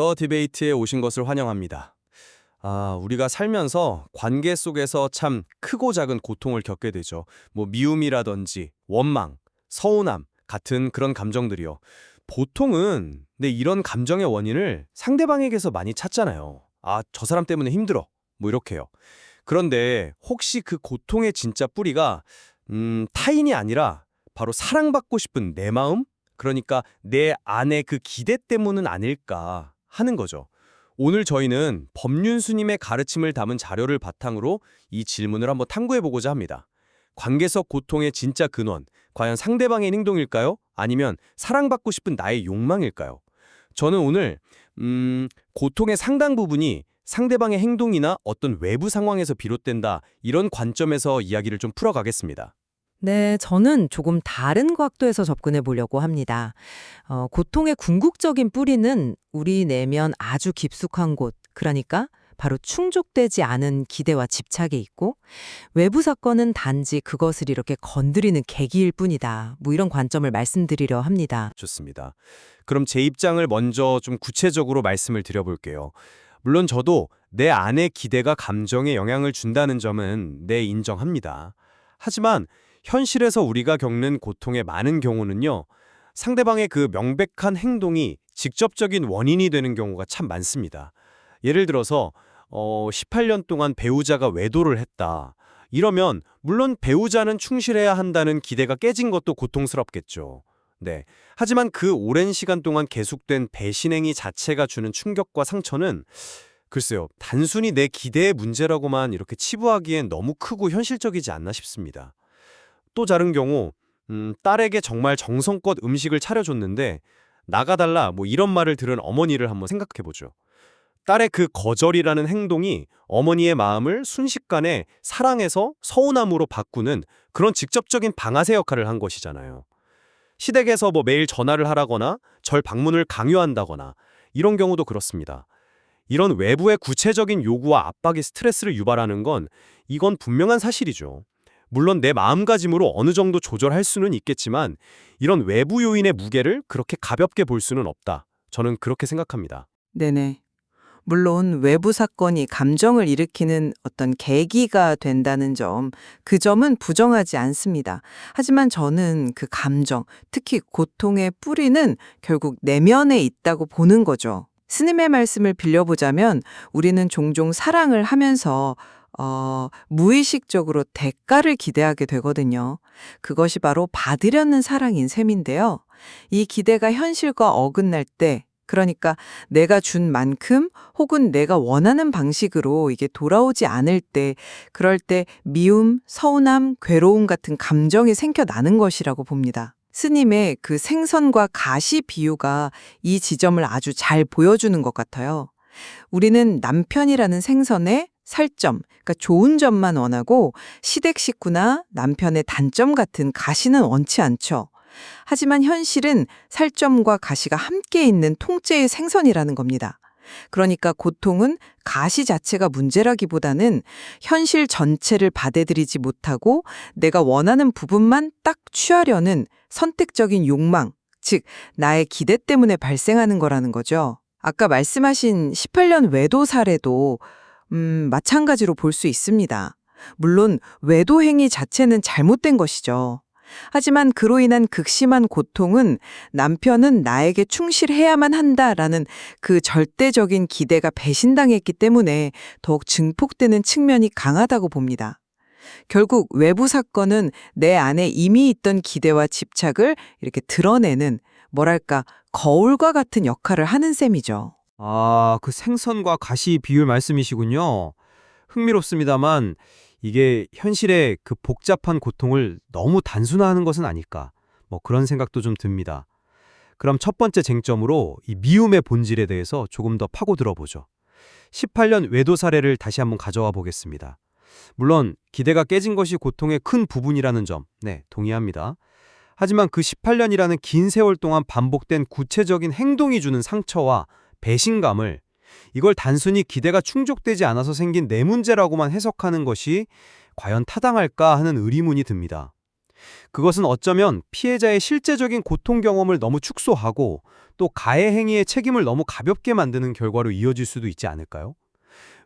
더 디베이트에 오신 것을 환영합니다. 아, 우리가 살면서 관계 속에서 참 크고 작은 고통을 겪게 되죠. 뭐 미움이라든지 원망, 서운함 같은 그런 감정들이요. 보통은 네, 이런 감정의 원인을 상대방에게서 많이 찾잖아요. 아, 저 사람 때문에 힘들어. 뭐 이렇게요. 그런데 혹시 그 고통의 진짜 뿌리가 음, 타인이 아니라 바로 사랑받고 싶은 내 마음? 그러니까 내 안의 그 기대 때문은 아닐까 하는 거죠. 오늘 저희는 법륜스님의 가르침을 담은 자료를 바탕으로 이 질문을 한번 탐구해보고자 합니다. 관계적 고통의 진짜 근원, 과연 상대방의 행동일까요? 아니면 사랑받고 싶은 나의 욕망일까요? 저는 오늘 음, 고통의 상당 부분이 상대방의 행동이나 어떤 외부 상황에서 비롯된다 이런 관점에서 이야기를 좀 풀어가겠습니다. 네, 저는 조금 다른 각도에서 접근해 보려고 합니다. 어, 고통의 궁극적인 뿌리는 우리 내면 아주 깊숙한 곳, 그러니까 바로 충족되지 않은 기대와 집착에 있고 외부 사건은 단지 그것을 이렇게 건드리는 계기일 뿐이다. 뭐 이런 관점을 말씀드리려 합니다. 좋습니다. 그럼 제 입장을 먼저 좀 구체적으로 말씀을 드려볼게요. 물론 저도 내 안의 기대가 감정에 영향을 준다는 점은 내 인정합니다. 하지만 현실에서 우리가 겪는 고통의 많은 경우는요. 상대방의 그 명백한 행동이 직접적인 원인이 되는 경우가 참 많습니다. 예를 들어서 어, 18년 동안 배우자가 외도를 했다. 이러면 물론 배우자는 충실해야 한다는 기대가 깨진 것도 고통스럽겠죠. 네. 하지만 그 오랜 시간 동안 계속된 배신행위 자체가 주는 충격과 상처는 글쎄요, 단순히 내 기대의 문제라고만 이렇게 치부하기엔 너무 크고 현실적이지 않나 싶습니다. 또 다른 경우, 음, 딸에게 정말 정성껏 음식을 차려줬는데 나가달라 뭐 이런 말을 들은 어머니를 한번 생각해보죠. 딸의 그 거절이라는 행동이 어머니의 마음을 순식간에 사랑에서 서운함으로 바꾸는 그런 직접적인 방아쇠 역할을 한 것이잖아요. 시댁에서 뭐 매일 전화를 하라거나 절 방문을 강요한다거나 이런 경우도 그렇습니다. 이런 외부의 구체적인 요구와 압박이 스트레스를 유발하는 건 이건 분명한 사실이죠. 물론 내 마음가짐으로 어느 정도 조절할 수는 있겠지만 이런 외부 요인의 무게를 그렇게 가볍게 볼 수는 없다. 저는 그렇게 생각합니다. 네네. 물론 외부 사건이 감정을 일으키는 어떤 계기가 된다는 점, 그 점은 부정하지 않습니다. 하지만 저는 그 감정, 특히 고통의 뿌리는 결국 내면에 있다고 보는 거죠. 스님의 말씀을 빌려보자면 우리는 종종 사랑을 하면서 어, 무의식적으로 대가를 기대하게 되거든요. 그것이 바로 받으려는 사랑인 셈인데요. 이 기대가 현실과 어긋날 때 그러니까 내가 준 만큼 혹은 내가 원하는 방식으로 이게 돌아오지 않을 때 그럴 때 미움, 서운함, 괴로움 같은 감정이 생겨나는 것이라고 봅니다. 스님의 그 생선과 가시 비유가 이 지점을 아주 잘 보여주는 것 같아요. 우리는 남편이라는 생선의 살점, 그러니까 좋은 점만 원하고 시댁 식구나 남편의 단점 같은 가시는 원치 않죠. 하지만 현실은 살점과 가시가 함께 있는 통째의 생선이라는 겁니다. 그러니까 고통은 가시 자체가 문제라기보다는 현실 전체를 받아들이지 못하고 내가 원하는 부분만 딱 취하려는 선택적인 욕망, 즉 나의 기대 때문에 발생하는 거라는 거죠. 아까 말씀하신 18년 외도 사례도 음, 마찬가지로 볼 수 있습니다. 물론 외도 행위 자체는 잘못된 것이죠. 하지만 그로 인한 극심한 고통은 남편은 나에게 충실해야만 한다라는 그 절대적인 기대가 배신당했기 때문에 더욱 증폭되는 측면이 강하다고 봅니다. 결국 외부 사건은 내 안에 이미 있던 기대와 집착을 이렇게 드러내는 뭐랄까 거울과 같은 역할을 하는 셈이죠. 아, 그 생선과 가시 비율 말씀이시군요. 흥미롭습니다만 이게 현실의 그 복잡한 고통을 너무 단순화하는 것은 아닐까. 뭐 그런 생각도 좀 듭니다. 그럼 첫 번째 쟁점으로 이 미움의 본질에 대해서 조금 더 파고들어 보죠. 18년 외도 사례를 다시 한번 가져와 보겠습니다. 물론 기대가 깨진 것이 고통의 큰 부분이라는 점, 네, 동의합니다. 하지만 그 18년이라는 긴 세월 동안 반복된 구체적인 행동이 주는 상처와 배신감을 이걸 단순히 기대가 충족되지 않아서 생긴 내 문제라고만 해석하는 것이 과연 타당할까 하는 의리문이 듭니다. 그것은 어쩌면 피해자의 실제적인 고통 경험을 너무 축소하고 또 가해 행위의 책임을 너무 가볍게 만드는 결과로 이어질 수도 있지 않을까요?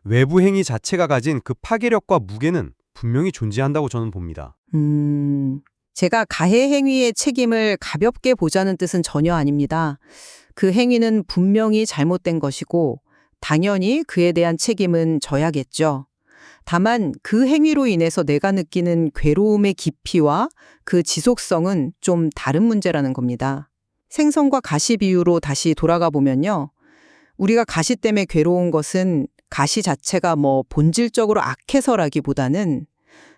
외부 행위 자체가 가진 그 파괴력과 무게는 분명히 존재한다고 저는 봅니다. 음, 제가 가해 행위의 책임을 가볍게 보자는 뜻은 전혀 아닙니다. 그 행위는 분명히 잘못된 것이고, 당연히 그에 대한 책임은 져야겠죠. 다만 그 행위로 인해서 내가 느끼는 괴로움의 깊이와 그 지속성은 좀 다른 문제라는 겁니다. 생선과 가시 비유로 다시 돌아가 보면요. 우리가 가시 때문에 괴로운 것은 가시 자체가 뭐 본질적으로 악해서라기보다는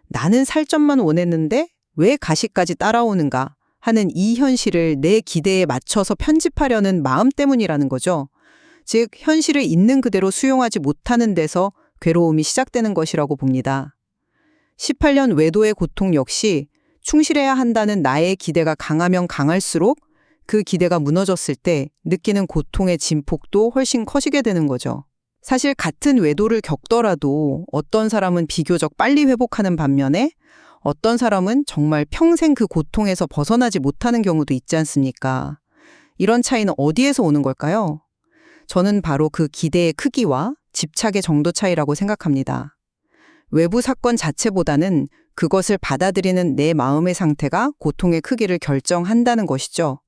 나는 살점만 원했는데 왜 가시까지 따라오는가 하는 이 현실을 내 기대에 맞춰서 편집하려는 마음 때문이라는 거죠. 즉, 현실을 있는 그대로 수용하지 못하는 데서 괴로움이 시작되는 것이라고 봅니다. 18년 외도의 고통 역시 충실해야 한다는 나의 기대가 강하면 강할수록 그 기대가 무너졌을 때 느끼는 고통의 진폭도 훨씬 커지게 되는 거죠. 사실 같은 외도를 겪더라도 어떤 사람은 비교적 빨리 회복하는 반면에 어떤 사람은 정말 평생 그 고통에서 벗어나지 못하는 경우도 있지 않습니까? 이런 차이는 어디에서 오는 걸까요? 저는 바로 그 기대의 크기와 집착의 정도 차이라고 생각합니다. 외부 사건 자체보다는 그것을 받아들이는 내 마음의 상태가 고통의 크기를 결정한다는 것이죠.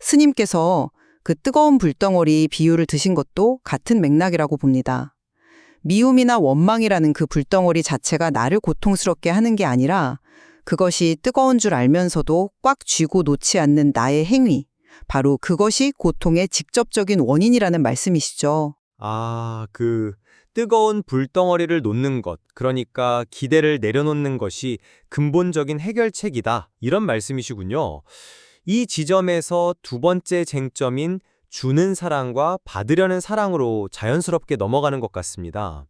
스님께서 그 뜨거운 불덩어리 비유를 드신 것도 같은 맥락이라고 봅니다. 미움이나 원망이라는 그 불덩어리 자체가 나를 고통스럽게 하는 게 아니라 그것이 뜨거운 줄 알면서도 꽉 쥐고 놓지 않는 나의 행위, 바로 그것이 고통의 직접적인 원인이라는 말씀이시죠. 아, 그 뜨거운 불덩어리를 놓는 것, 그러니까 기대를 내려놓는 것이 근본적인 해결책이다. 이런 말씀이시군요. 이 지점에서 두 번째 쟁점인 주는 사랑과 받으려는 사랑으로 자연스럽게 넘어가는 것 같습니다.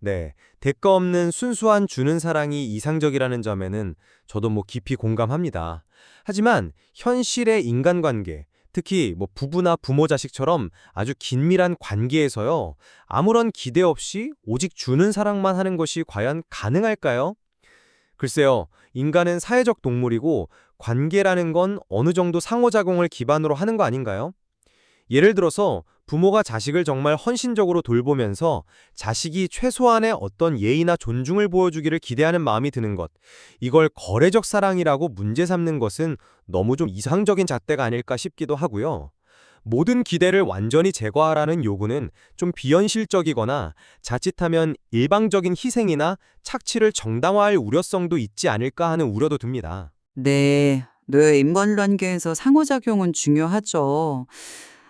네, 대가 없는 순수한 주는 사랑이 이상적이라는 점에는 저도 뭐 깊이 공감합니다. 하지만 현실의 인간관계, 특히 뭐 부부나 부모 자식처럼 아주 긴밀한 관계에서요. 아무런 기대 없이 오직 주는 사랑만 하는 것이 과연 가능할까요? 글쎄요. 인간은 사회적 동물이고 관계라는 건 어느 정도 상호작용을 기반으로 하는 거 아닌가요? 예를 들어서 부모가 자식을 정말 헌신적으로 돌보면서 자식이 최소한의 어떤 예의나 존중을 보여주기를 기대하는 마음이 드는 것. 이걸 거래적 사랑이라고 문제 삼는 것은 너무 좀 이상적인 잣대가 아닐까 싶기도 하고요. 모든 기대를 완전히 제거하라는 요구는 좀 비현실적이거나 자칫하면 일방적인 희생이나 착취를 정당화할 우려성도 있지 않을까 하는 우려도 듭니다. 네, 뇌 인간관계에서 상호작용은 중요하죠.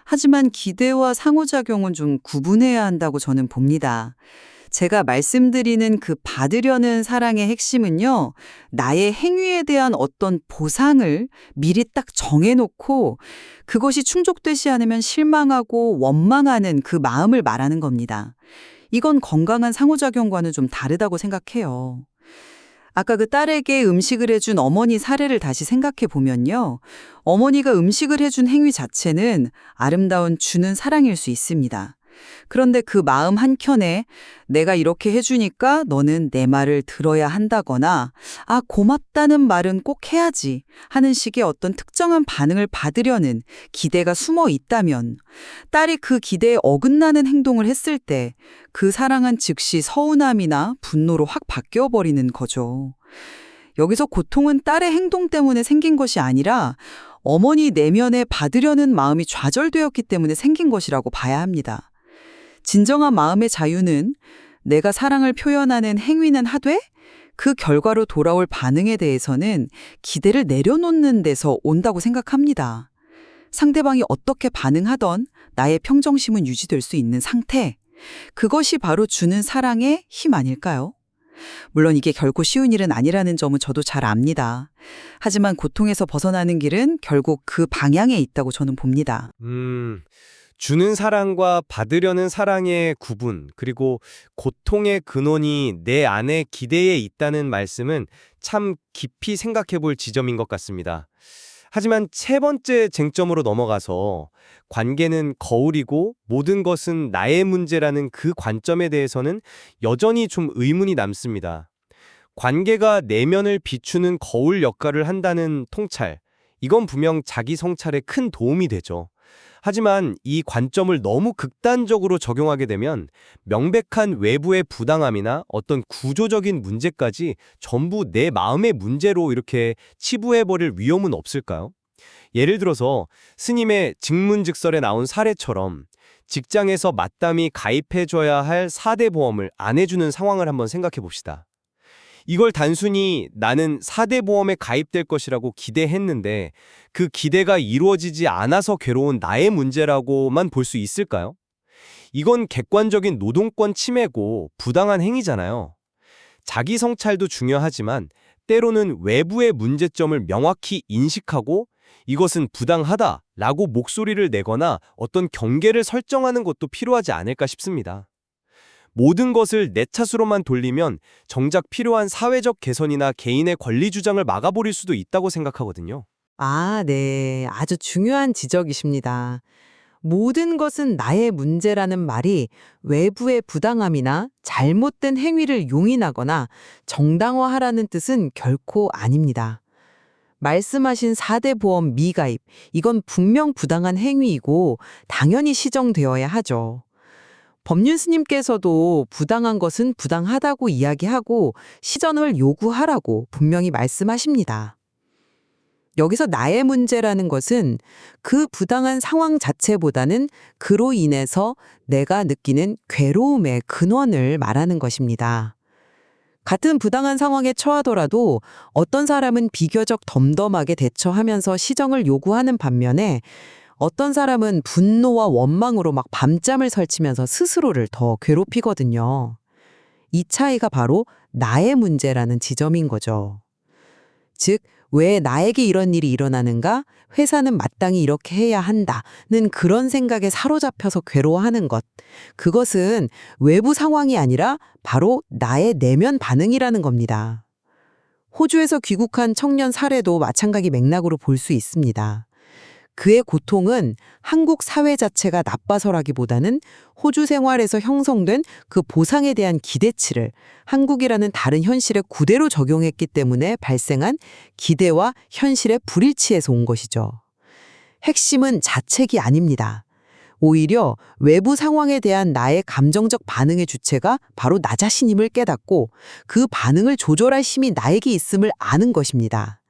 하지만 기대와 상호작용은 좀 구분해야 한다고 저는 봅니다. 제가 말씀드리는 그 받으려는 사랑의 핵심은요, 나의 행위에 대한 어떤 보상을 미리 딱 정해놓고 그것이 충족되지 않으면 실망하고 원망하는 그 마음을 말하는 겁니다. 이건 건강한 상호작용과는 좀 다르다고 생각해요. 아까 그 딸에게 음식을 해준 어머니 사례를 다시 생각해 보면요. 어머니가 음식을 해준 행위 자체는 아름다운 주는 사랑일 수 있습니다. 그런데 그 마음 한켠에 내가 이렇게 해주니까 너는 내 말을 들어야 한다거나 아, 고맙다는 말은 꼭 해야지 하는 식의 어떤 특정한 반응을 받으려는 기대가 숨어 있다면 딸이 그 기대에 어긋나는 행동을 했을 때 그 사랑은 즉시 서운함이나 분노로 확 바뀌어 버리는 거죠. 여기서 고통은 딸의 행동 때문에 생긴 것이 아니라 어머니 내면에 받으려는 마음이 좌절되었기 때문에 생긴 것이라고 봐야 합니다. 진정한 마음의 자유는 내가 사랑을 표현하는 행위는 하되 그 결과로 돌아올 반응에 대해서는 기대를 내려놓는 데서 온다고 생각합니다. 상대방이 어떻게 반응하던 나의 평정심은 유지될 수 있는 상태. 그것이 바로 주는 사랑의 힘 아닐까요? 물론 이게 결코 쉬운 일은 아니라는 점은 저도 잘 압니다. 하지만 고통에서 벗어나는 길은 결국 그 방향에 있다고 저는 봅니다. 음, 주는 사랑과 받으려는 사랑의 구분, 그리고 고통의 근원이 내 안에 기대에 있다는 말씀은 참 깊이 생각해 볼 지점인 것 같습니다. 하지만 세 번째 쟁점으로 넘어가서 관계는 거울이고 모든 것은 나의 문제라는 그 관점에 대해서는 여전히 좀 의문이 남습니다. 관계가 내면을 비추는 거울 역할을 한다는 통찰. 이건 분명 자기 성찰에 큰 도움이 되죠. 하지만 이 관점을 너무 극단적으로 적용하게 되면 명백한 외부의 부당함이나 어떤 구조적인 문제까지 전부 내 마음의 문제로 이렇게 치부해버릴 위험은 없을까요? 예를 들어서 스님의 직문직설에 나온 사례처럼 직장에서 마땅히 가입해줘야 할 4대 보험을 안 해주는 상황을 한번 생각해 봅시다. 이걸 단순히 나는 4대 보험에 가입될 것이라고 기대했는데 그 기대가 이루어지지 않아서 괴로운 나의 문제라고만 볼 수 있을까요? 이건 객관적인 노동권 침해고 부당한 행위잖아요. 자기 성찰도 중요하지만 때로는 외부의 문제점을 명확히 인식하고 이것은 부당하다라고 목소리를 내거나 어떤 경계를 설정하는 것도 필요하지 않을까 싶습니다. 모든 것을 내 탓으로만 돌리면 정작 필요한 사회적 개선이나 개인의 권리 주장을 막아버릴 수도 있다고 생각하거든요. 아, 네. 아주 중요한 지적이십니다. 모든 것은 나의 문제라는 말이 외부의 부당함이나 잘못된 행위를 용인하거나 정당화하라는 뜻은 결코 아닙니다. 말씀하신 4대 보험 미가입, 이건 분명 부당한 행위이고 당연히 시정되어야 하죠. 법륜 스님께서도 부당한 것은 부당하다고 이야기하고 시전을 요구하라고 분명히 말씀하십니다. 여기서 나의 문제라는 것은 그 부당한 상황 자체보다는 그로 인해서 내가 느끼는 괴로움의 근원을 말하는 것입니다. 같은 부당한 상황에 처하더라도 어떤 사람은 비교적 덤덤하게 대처하면서 시정을 요구하는 반면에 어떤 사람은 분노와 원망으로 막 밤잠을 설치면서 스스로를 더 괴롭히거든요. 이 차이가 바로 나의 문제라는 지점인 거죠. 즉, 왜 나에게 이런 일이 일어나는가? 회사는 마땅히 이렇게 해야 한다는 그런 생각에 사로잡혀서 괴로워하는 것. 그것은 외부 상황이 아니라 바로 나의 내면 반응이라는 겁니다. 호주에서 귀국한 청년 사례도 마찬가지 맥락으로 볼 수 있습니다. 그의 고통은 한국 사회 자체가 나빠서라기보다는 호주 생활에서 형성된 그 보상에 대한 기대치를 한국이라는 다른 현실에 그대로 적용했기 때문에 발생한 기대와 현실의 불일치에서 온 것이죠. 핵심은 자책이 아닙니다. 오히려 외부 상황에 대한 나의 감정적 반응의 주체가 바로 나 자신임을 깨닫고 그 반응을 조절할 힘이 나에게 있음을 아는 것입니다.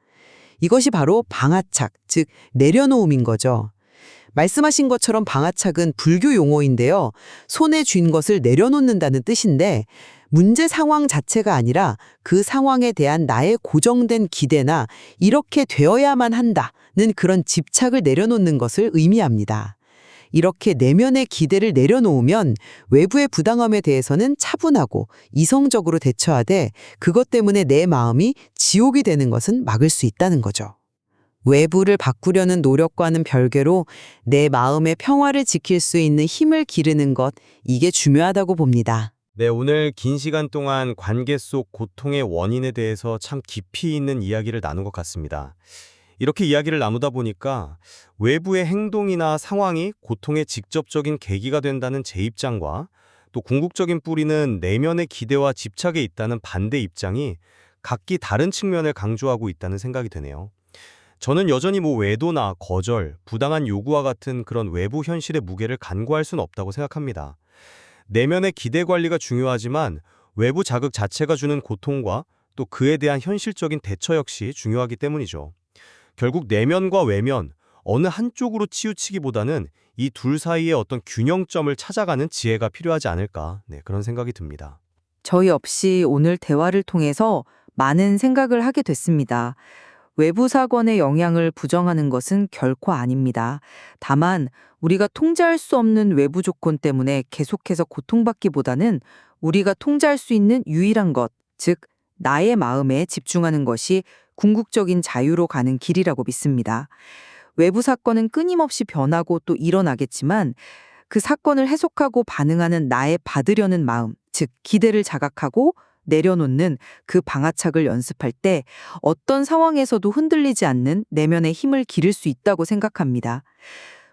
이것이 바로 방아착, 즉 내려놓음인 거죠. 말씀하신 것처럼 방아착은 불교 용어인데요. 손에 쥔 것을 내려놓는다는 뜻인데 문제 상황 자체가 아니라 그 상황에 대한 나의 고정된 기대나 이렇게 되어야만 한다는 그런 집착을 내려놓는 것을 의미합니다. 이렇게 내면의 기대를 내려놓으면 외부의 부당함에 대해서는 차분하고 이성적으로 대처하되 그것 때문에 내 마음이 지옥이 되는 것은 막을 수 있다는 거죠. 외부를 바꾸려는 노력과는 별개로 내 마음의 평화를 지킬 수 있는 힘을 기르는 것, 이게 중요하다고 봅니다. 네, 오늘 긴 시간 동안 관계 속 고통의 원인에 대해서 참 깊이 있는 이야기를 나눈 것 같습니다. 이렇게 이야기를 나누다 보니까 외부의 행동이나 상황이 고통의 직접적인 계기가 된다는 제 입장과 또 궁극적인 뿌리는 내면의 기대와 집착에 있다는 반대 입장이 각기 다른 측면을 강조하고 있다는 생각이 드네요. 저는 여전히 뭐 외도나 거절, 부당한 요구와 같은 그런 외부 현실의 무게를 간과할 수는 없다고 생각합니다. 내면의 기대 관리가 중요하지만 외부 자극 자체가 주는 고통과 또 그에 대한 현실적인 대처 역시 중요하기 때문이죠. 결국 내면과 외면, 어느 한쪽으로 치우치기보다는 이 둘 사이의 어떤 균형점을 찾아가는 지혜가 필요하지 않을까, 네, 그런 생각이 듭니다. 저희 없이 오늘 대화를 통해서 많은 생각을 하게 됐습니다. 외부 사건의 영향을 부정하는 것은 결코 아닙니다. 다만 우리가 통제할 수 없는 외부 조건 때문에 계속해서 고통받기보다는 우리가 통제할 수 있는 유일한 것, 즉 나의 마음에 집중하는 것이 궁극적인 자유로 가는 길이라고 믿습니다. 외부 사건은 끊임없이 변하고 또 일어나겠지만 그 사건을 해석하고 반응하는 나의 받으려는 마음, 즉 기대를 자각하고 내려놓는 그 방아착을 연습할 때 어떤 상황에서도 흔들리지 않는 내면의 힘을 기를 수 있다고 생각합니다.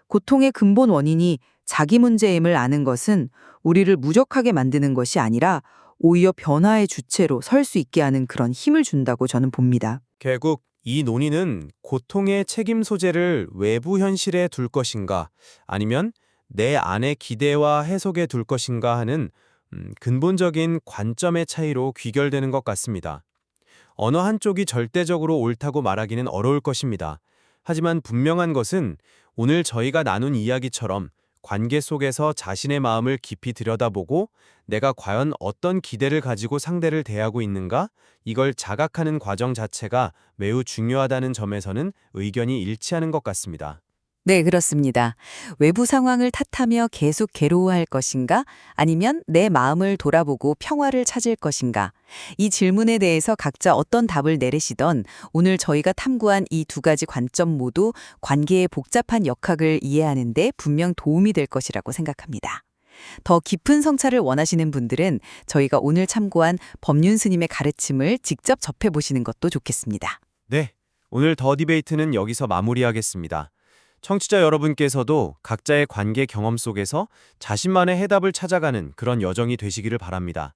고통의 근본 원인이 자기 문제임을 아는 것은 우리를 무력하게 만드는 것이 아니라 오히려 변화의 주체로 설 수 있게 하는 그런 힘을 준다고 저는 봅니다. 결국 이 논의는 고통의 책임 소재를 외부 현실에 둘 것인가 아니면 내 안의 기대와 해석에 둘 것인가 하는 음, 근본적인 관점의 차이로 귀결되는 것 같습니다. 어느 한쪽이 절대적으로 옳다고 말하기는 어려울 것입니다. 하지만 분명한 것은 오늘 저희가 나눈 이야기처럼 관계 속에서 자신의 마음을 깊이 들여다보고 내가 과연 어떤 기대를 가지고 상대를 대하고 있는가 이걸 자각하는 과정 자체가 매우 중요하다는 점에서는 의견이 일치하는 것 같습니다. 네, 그렇습니다. 외부 상황을 탓하며 계속 괴로워할 것인가? 아니면 내 마음을 돌아보고 평화를 찾을 것인가? 이 질문에 대해서 각자 어떤 답을 내리시던 오늘 저희가 탐구한 이 두 가지 관점 모두 관계의 복잡한 역학을 이해하는 데 분명 도움이 될 것이라고 생각합니다. 더 깊은 성찰을 원하시는 분들은 저희가 오늘 참고한 법륜 스님의 가르침을 직접 접해보시는 것도 좋겠습니다. 네, 오늘 더 디베이트는 여기서 마무리하겠습니다. 청취자 여러분께서도 각자의 관계 경험 속에서 자신만의 해답을 찾아가는 그런 여정이 되시기를 바랍니다.